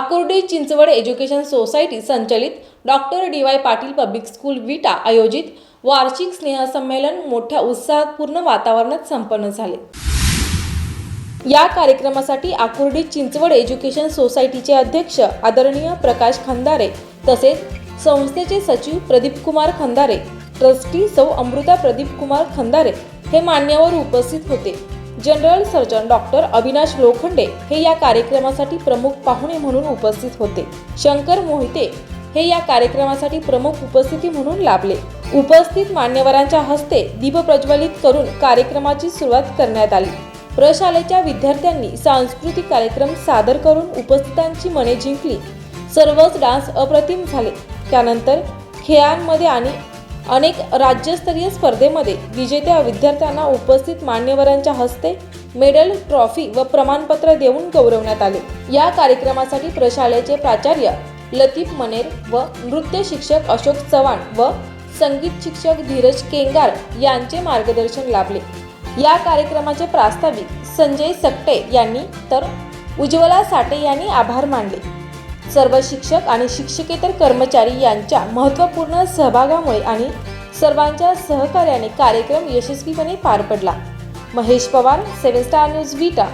Akurdi Chinchwad education society संचलित doctor D Y Patil public school Vita आयोजित वार्षिक स्नेहसंमेलन मोठ्या उत्साहपूर्ण वातावरणात संपन्न झाले. या कार्यक्रमासाठी आकुर्डी चिंचवड एज्युकेशन सोसायटीचे अध्यक्ष आदरणीय प्रकाश खंदारे तसेच संस्थेचे सचिव प्रदीप कुमार खंदारे ट्रस्टी सौ अमृता प्रदीप कुमार खंदारे हे मान्यवर उपस्थित होते. General surgeon doctor Avinash Lokhande हे या कार्यक्रमासाठी प्रमुख पाहुणे म्हणून उपस्थित होते. शंकर मोहिते हे या कार्यक्रमासाठी प्रमुख उपस्थिती म्हणून लाभले. उपस्थित मान्यवरांच्या हस्ते दीप प्रज्वलित करून कार्यक्रमाची सुरुवात करण्यात आली. प्रशालेच्या विद्यार्थ्यांनी सांस्कृतिक कार्यक्रम सादर करून उपस्थितांची मने जिंकली. सर्वच डान्स अप्रतिम झाले. त्यानंतर खेळांमध्ये आणि अनेक राज्यस्तरीय स्पर्धेमध्ये विजेत्या विद्यार्थ्यांना उपस्थित मान्यवरांच्या हस्ते मेडल ट्रॉफी व प्रमाणपत्र देऊन गौरवण्यात आले. या कार्यक्रमासाठी प्रशालेचे प्राचार्य लतीफ मनेर व नृत्य शिक्षक अशोक चव्हाण व संगीत शिक्षक धीरज केंगार यांचे मार्गदर्शन लाभले. या कार्यक्रमाचे प्रास्ताविक संजय सकटे यांनी तर उज्ज्वला साठे यांनी आभार मानले. सर्व शिक्षक आणि शिक्षकेतर कर्मचारी यांच्या महत्त्वपूर्ण सहभागामुळे आणि सर्वांच्या सहकार्याने कार्यक्रम यशस्वीपणे पार पडला. Mahesh Pawar seven star news Vita